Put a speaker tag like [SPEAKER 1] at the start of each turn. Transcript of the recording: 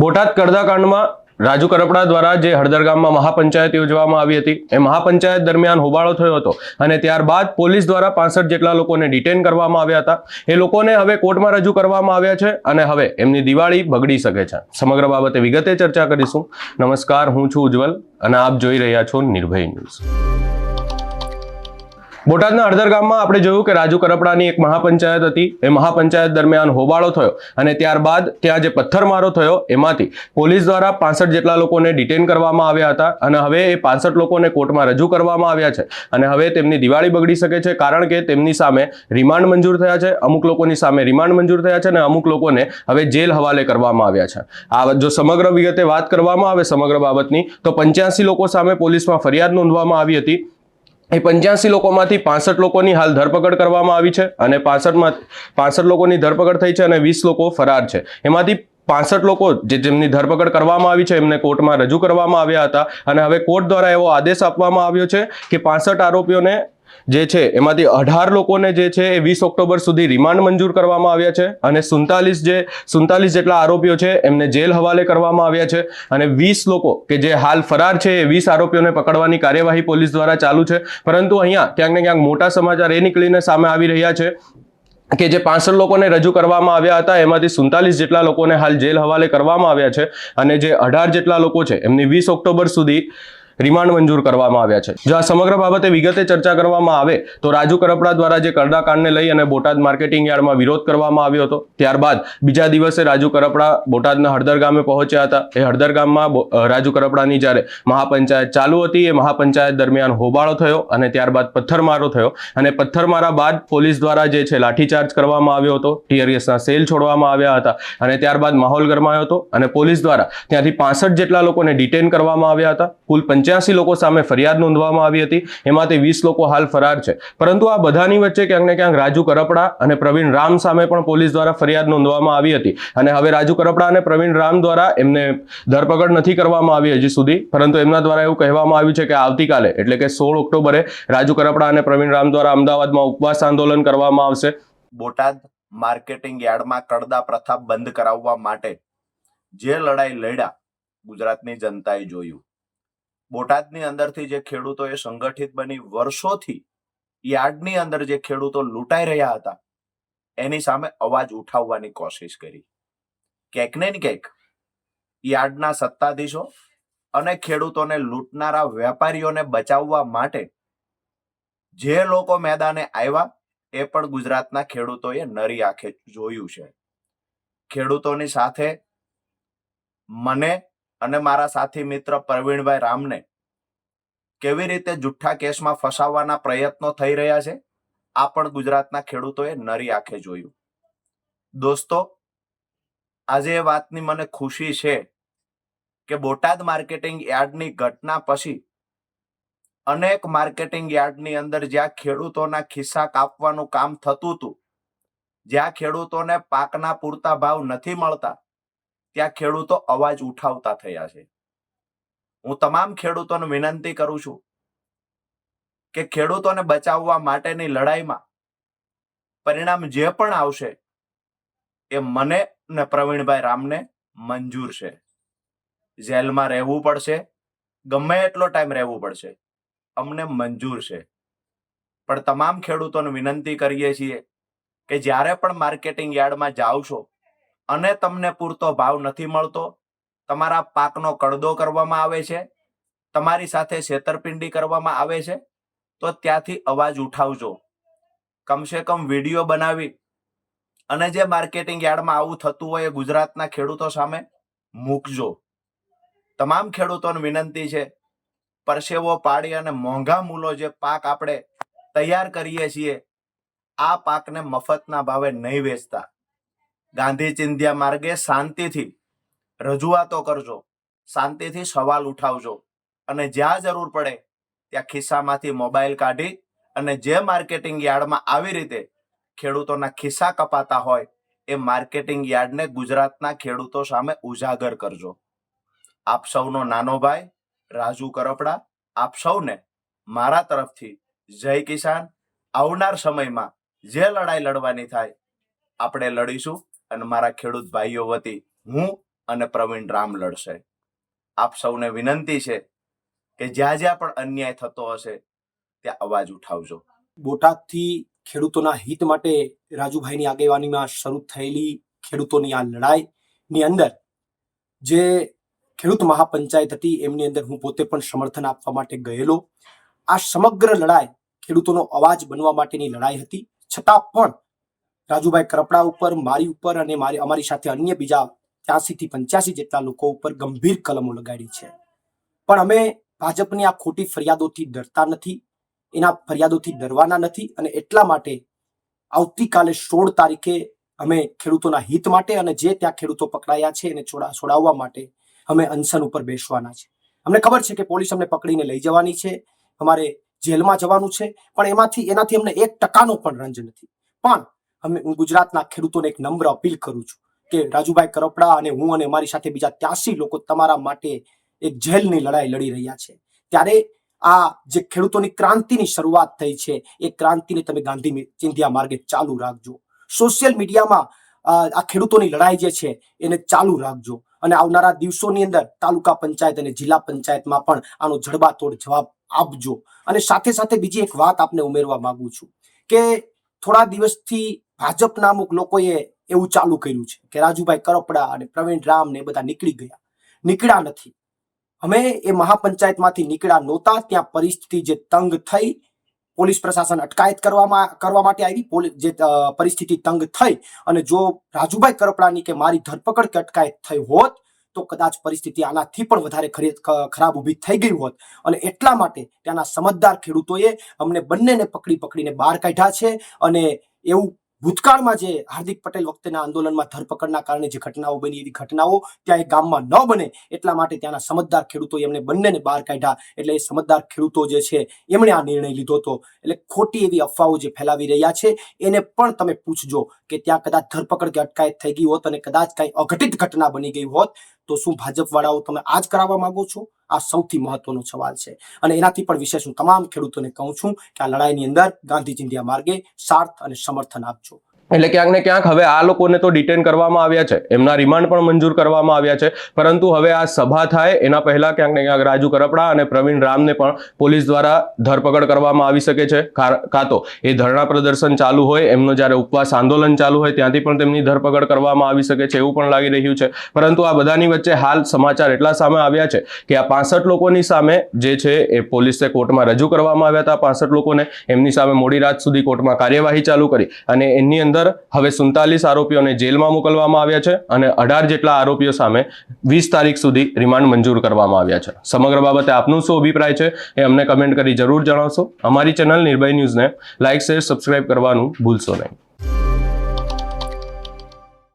[SPEAKER 1] બોટાદ કડદાકાંડમાં રાજુ કરપડા દ્વારા જે હળદર ગામમાં મહાપંચાયત યોજવામાં આવી હતી, એ મહાપંચાયત દરમિયાન હોબાળો થયો હતો અને ત્યારબાદ પોલીસ દ્વારા પાસઠ જેટલા લોકોને ડિટેન કરવામાં આવ્યા હતા. એ લોકોને હવે કોર્ટમાં રજૂ કરવામાં આવ્યા છે અને હવે એમની દિવાળી બગડી શકે છે. સમગ્ર બાબતે વિગતે ચર્ચા કરીશું. નમસ્કાર, હું છું ઉજ્જવલ અને આપ જોઈ રહ્યા છો નિર્ભય ન્યૂઝ. બોટાદના હળદર ગામમાં આપણે જોયું કે રાજુ કરપડાની એક મહાપંચાયત હતી. એ મહાપંચાયત દરમિયાન હોબાળો થયો અને ત્યારબાદ ત્યાં જે પથ્થરમારો થયો એમાંથી પોલીસ દ્વારા પાસઠ જેટલા લોકોને ડિટેન કરવામાં આવ્યા હતા અને હવે એ પાસઠ લોકોને કોર્ટમાં રજૂ કરવામાં આવ્યા છે. અને હવે તેમની દિવાળી બગડી શકે છે કારણ કે તેમની સામે રિમાન્ડ મંજૂર થયા છે, અમુક લોકોની સામે રિમાન્ડ મંજૂર થયા છે અને અમુક લોકોને હવે જેલ હવાલે કરવામાં આવ્યા છે. આ જો સમગ્ર વિગતે વાત કરવામાં આવે સમગ્ર બાબતની તો પંચ્યાસી લોકો સામે પોલીસમાં ફરિયાદ નોંધવામાં આવી હતી. એ પંચ્યાસી લોકોમાંથી પાસઠ લોકોની હાલ ધરપકડ કરવામાં આવી છે અને પાસઠમાં પાસઠ લોકોની ધરપકડ થઈ છે અને વીસ લોકો ફરાર છે. એમાંથી પાસઠ લોકો જે જેમની ધરપકડ કરવામાં આવી છે, એમને કોર્ટમાં રજૂ કરવામાં આવ્યા હતા. અને હવે કોર્ટ દ્વારા એવો આદેશ આપવામાં આવ્યો છે કે પાસઠ આરોપીઓને જે છે, એમાંથી અઢાર લોકોને જે છે, એ વીસ ઓક્ટોબર સુધી રિમાન્ડ મંજૂર કરવામાં આવ્યા છે અને સુડતાલીસ જે સુડતાલીસ જેટલા આરોપીઓ છે, એમને જેલ હવાલે કરવામાં આવ્યા છે અને વીસ લોકો કે જે હાલ ફરાર છે, એ વીસ આરોપીઓને પકડવાની કાર્યવાહી પોલીસ દ્વારા ચાલુ છે. પરંતુ અહીંયા ક્યાંક ને ક્યાંક મોટા સમાચાર એ નીકળીને સામે આવી રહ્યા છે કે જે પાસઠ લોકોને રજૂ કરવામાં આવ્યા હતા, એમાંથી સુડતાલીસ જેટલા લોકોને હાલ જેલ હવાલે કરવામાં આવ્યા છે અને જે અઢાર જેટલા લોકો છે, એમની વીસ ઓક્ટોબર સુધી રિમાન્ડ મંજૂર કરવામાં આવ્યા છે. જો આ સમગ્ર બાબતે વિગતે ચર્ચા કરવામાં આવે, તો રાજુ કરપડા દ્વારા જે કરડાકાંડને લઈ અને બોટાદ માર્કેટિંગ યાર્ડમાં વિરોધ કરવામાં આવ્યો હતો, ત્યારબાદ બીજા દિવસે રાજુ કરપડા બોટાદના હળદર ગામે પહોંચ્યા હતા. એ હળદર ગામમાં રાજુ કરપડાની જ્યારે મહાપંચાયત ચાલુ હતી, એ મહાપંચાયત દરમિયાન હોબાળો થયો અને ત્યારબાદ પથ્થરમારો થયો અને પથ્થરમારા બાદ પોલીસ દ્વારા જે છે લાઠીચાર્જ કરવામાં આવ્યો હતો. ટીઆરએસના સેલ છોડવામાં આવ્યા હતા અને ત્યારબાદ માહોલ ગરમાયો હતો અને પોલીસ દ્વારા ત્યાંથી પાસઠ જેટલા લોકોને ડિટેન કરવામાં આવ્યા હતા. કુલ પંચ્યાસી લોકો સામે ફરિયાદ નોંધવામાં આવી હતી. એમાંથી વીસ લોકો હાલ ફરાર છે. પરંતુ આ બધાની વચ્ચે ક્યાંક ને ક્યાંક રાજુ કરપડા અને પ્રવીણ રામ સામે પણ પોલીસ દ્વારા ફરિયાદ નોંધવામાં આવી હતી. અને હવે રાજુ કરપડા અને પ્રવીણ રામ દ્વારા એમને ધરપકડ નથી કરવામાં આવી હજી સુધી. પરંતુ એમના દ્વારા એવું કહેવામાં આવ્યું છે કે આવતીકાલે, એટલે કે સોળ ઓક્ટોબરે, રાજુ કરપડા અને પ્રવીણ રામ દ્વારા અમદાવાદમાં ઉપવાસ આંદોલન કરવામાં આવશે.
[SPEAKER 2] બોટાદ માર્કેટિંગ યાર્ડમાં કડદા પ્રથા બંધ કરાવવા માટે જે લડાઈ લડ્યા, ગુજરાતની જનતાએ જોયું. બોટાદની અંદરથી જે ખેડૂતો એ સંગઠિત બની વર્ષોથી યાર્ડની અંદર જે ખેડૂતો લૂંટાઈ રહ્યા હતા, એની સામે અવાજ ઉઠાવવાની કોશિશ કરી. ક્યાંક ને ક્યાંક યાર્ડના સત્તાધીશો અને ખેડૂતોને લૂંટનારા વેપારીઓને બચાવવા માટે જે લોકો મેદાને આવ્યા, એ પણ ગુજરાતના ખેડૂતોએ નરી આંખે જોયું છે. ખેડૂતોની સાથે મને અને મારા સાથી મિત્ર પ્રવીણભાઈ રામને કેવી રીતે જુઠ્ઠા કેસમાં ફસાવવાના પ્રયત્નો થઈ રહ્યા છે, આ પણ ગુજરાતના ખેડૂતોએ નરી આંખે જોયું. દોસ્તો, આજે એ વાતની મને ખુશી છે કે બોટાદ માર્કેટિંગ યાર્ડની ઘટના પછી અનેક માર્કેટિંગ યાર્ડની અંદર જ્યાં ખેડૂતોના ખિસ્સા કાપવાનું કામ થતું હતું, જ્યાં ખેડૂતોને પાકના પૂરતા ભાવ નથી મળતા ત્યાં ખેડૂતો અવાજ ઉઠાવતા થયા છે. હું તમામ ખેડૂતોને વિનંતી કરું છું કે ખેડૂતોને બચાવવા માટેની લડાઈમાં પરિણામ જે પણ આવશે એ મને ને પ્રવીણભાઈ રામને મંજૂર છે. જેલમાં રહેવું પડશે, ગમે એટલો ટાઈમ રહેવું પડશે, અમને મંજૂર છે. પણ તમામ ખેડૂતોને વિનંતી કરીએ છીએ કે જ્યારે પણ માર્કેટિંગ યાર્ડમાં જાઓ છો અને તમને પૂરતો ભાવ નથી મળતો. તમારા પાકનો કડદો કરવામાં આવે છે. તમારી સાથે છેતરપિંડી કરવામાં આવે છે. તો ત્યાંથી અવાજ ઉઠાવજો. કમસે કમ વીડિયો બનાવી. અને જે માર્કેટિંગ યાર્ડમાં આવું થતું હોય એ ગુજરાતના ખેડૂતો સામે મૂકજો. તમામ ખેડૂતોને વિનંતી છે, પરસેવો પાડી અને મોંઘા મૂલો જે પાક આપણે તૈયાર કરીએ છીએ, આ પાકને મફતના ભાવે નહીં વેચતા. ગાંધી ચિંધ્યા માર્ગે શાંતિથી રજૂઆતો કરજો, શાંતિથી સવાલ ઉઠાવજો અને જ્યાં જરૂર પડે ત્યાં ખિસ્સામાંથી મોબાઈલ કાઢી અને જે માર્કેટિંગ યાર્ડમાં આવી રીતે ખેડૂતોના ખિસ્સા કપાતા હોય એ માર્કેટિંગ યાર્ડને ગુજરાતના ખેડૂતો સામે ઉજાગર કરજો. આપ સૌનો નાનો ભાઈ રાજુ કરપડા, આપ સૌને મારા તરફથી જય કિસાન. આવનાર સમયમાં જે લડાઈ લડવાની થાય, આપણે લડીશું. અને મારા ખેડૂત ભાઈઓ વતી હું અને પ્રવીણ રામ લડશે. આપ સૌને વિનંતી છે કે જ્યાં જ્યાં પણ અન્યાય થતો હશે, ત્યાં અવાજ ઉઠાવજો.
[SPEAKER 3] બોટાદથી ખેડૂતોના હિત માટે રાજુભાઈની આગેવાનીમાં શરૂ થયેલી ખેડૂતોની આ લડાઈની અંદર જે ખેડૂત મહાપંચાયત હતી, એમની અંદર હું પોતે પણ સમર્થન આપવા માટે ગયેલો. આ સમગ્ર લડાઈ ખેડૂતોનો અવાજ બનવા માટેની લડાઈ હતી. છતાં પણ રાજુભાઈ કરપડા ઉપર, મારી ઉપર અને મારી અમારી સાથે અન્ય બીજા ત્યાસી થી પંચ્યાસી જેટલા લોકો ઉપર ગંભીર કલમો લગાડી છે. પણ અમે ભાજપની આ ખોટી ફરિયાદોથી ડરતા નથી, એના ફરિયાદોથી ડરવાના નથી અને એટલા માટે આવતીકાલે સોળ તારીખે અમે ખેડૂતોના હિત માટે અને જે ત્યાં ખેડૂતો પકડાયા છે એને છોડા છોડાવવા માટે અમે અનશન ઉપર બેસવાના છે. અમને ખબર છે કે પોલીસ અમને પકડીને લઈ જવાની છે, અમારે જેલમાં જવાનું છે, પણ એમાંથી એનાથી અમને એક ટકાનો પણ રંજ નથી. પણ અમે હું ગુજરાતના ખેડૂતોને એક નમ્ર અપીલ કરું છું કે રાજુભાઈ કરપડા અને હું અને મારી સાથે બીજા ત્યાસી લોકો તમારા માટે એક જેલની લડાઈ લડી રહ્યા છે. ત્યારે આ જે ખેડૂતોની ક્રાંતિની શરૂઆત થઈ છે, એ ક્રાંતિને તમે ગાંધી ચિંધ્યા માર્ગે ચાલુ રાખજો. સોશિયલ મીડિયામાં આ ખેડૂતોની લડાઈ જે છે, એને ચાલુ રાખજો. અને આવનારા દિવસોની અંદર તાલુકા પંચાયત અને જિલ્લા પંચાયતમાં પણ આનો જડબાતોડ જવાબ આપજો. અને સાથે સાથે બીજી એક વાત આપને ઉમેરવા માંગુ છું કે થોડા દિવસથી ભાજપના અમુક લોકોએ એવું ચાલુ કર્યું છે કે રાજુભાઈ કરપડા અને પ્રવીણ રામ ને બધા નીકળી ગયા. નીકળ્યા નથી. અમે એ મહાપંચાયતમાંથી નીકળ્યા નહોતા, ત્યાં પરિસ્થિતિ જે તંગ થઈ, પોલીસ પ્રશાસન અટકાયત કરવામાં, કરવા માટે આવી જે પરિસ્થિતિ તંગ થઈ અને જો રાજુભાઈ કરપડાની કે મારી ધરપકડ કે અટકાયત થઈ હોત, તો કદાચ પરિસ્થિતિ આનાથી પણ વધારે ખરી- ખરાબ ઊભી થઈ ગઈ હોત. અને એટલા માટે ત્યાંના સમજદાર ખેડૂતોએ અમને બંનેને પકડી પકડીને બહાર કાઢ્યા છે અને એવું ભૂતકાળમાં જે હાર્દિક પટેલ વખતેના આંદોલનમાં ધરપકડના કારણે જે ઘટનાઓ બની એવી ઘટનાઓ ત્યાં એ ગામમાં ન બને એટલા માટે ત્યાંના સમજદાર ખેડૂતો એમને બંનેને બહાર કાઢ્યા. એટલે એ સમજદાર ખેડૂતો જે છે, એમણે આ નિર્ણય લીધો હતો. એટલે ખોટી એવી અફવાઓ જે ફેલાવી રહ્યા છે, એને પણ તમે પૂછજો કે ત્યાં કદાચ ધરપકડ કે અટકાયત થઈ ગઈ હોત અને કદાચ કાંઈ અઘટિત ઘટના બની ગઈ હોત, તો શું ભાજપ વાળાઓ તમે આજ કરાવવા માંગો છો? આ સૌથી મહત્વનો સવાલ છે. અને એનાથી પણ વિશેષ હું તમામ ખેડૂતોને કહું છું કે આ લડાઈની અંદર ગાંધી ચિંધ્યા માર્ગે સાર્થ અને સમર્થન આપજો.
[SPEAKER 1] એટલે ક્યાંક ને ક્યાંક હવે આ લોકોને તો ડિટેન કરવામાં આવ્યા છે. એમના રિમાન્ડ પણ મંજૂર કરવામાં આવ્યા છે. પરંતુ હવે આ સભા થાય, એના પહેલા ક્યાંક ને ક્યાંક રાજુ કરપડા અને પ્રવીણ રામને પણ પોલીસ દ્વારા ધરપકડ કરવામાં આવી શકે છે. કાં તો એ ધરણા પ્રદર્શન ચાલુ હોય, એમનો જ્યારે ઉપવાસ આંદોલન ચાલુ હોય, ત્યાંથી પણ તેમની ધરપકડ કરવામાં આવી શકે છે એવું પણ લાગી રહ્યું છે. પરંતુ આ બધાની વચ્ચે હાલ સમાચાર એટલા સામે આવ્યા છે કે આ પાસઠ લોકોની સામે જે છે એ પોલીસે કોર્ટમાં રજૂ કરવામાં આવ્યા હતા. પાસઠ લોકોને એમની સામે મોડી રાત સુધી કોર્ટમાં કાર્યવાહી ચાલુ કરી અને એની અંદર હવે સુડતાલીસ આરોપીઓને જેલમાં મોકલવામાં આવ્યા છે અને અઢાર જેટલા આરોપીઓ સામે વીસ તારીખ સુધી રિમાન્ડ મંજૂર કરવામાં આવ્યા છે. સમગ્ર બાબતે આપનું શું અભિપ્રાય છે એ અમને કમેન્ટ કરી જરૂર જણાવશો. અમારી ચેનલ નિર્ભય ન્યૂઝને લાઇક શેર, સબસ્ક્રાઇબ કરવાનું ભૂલશો નહીં.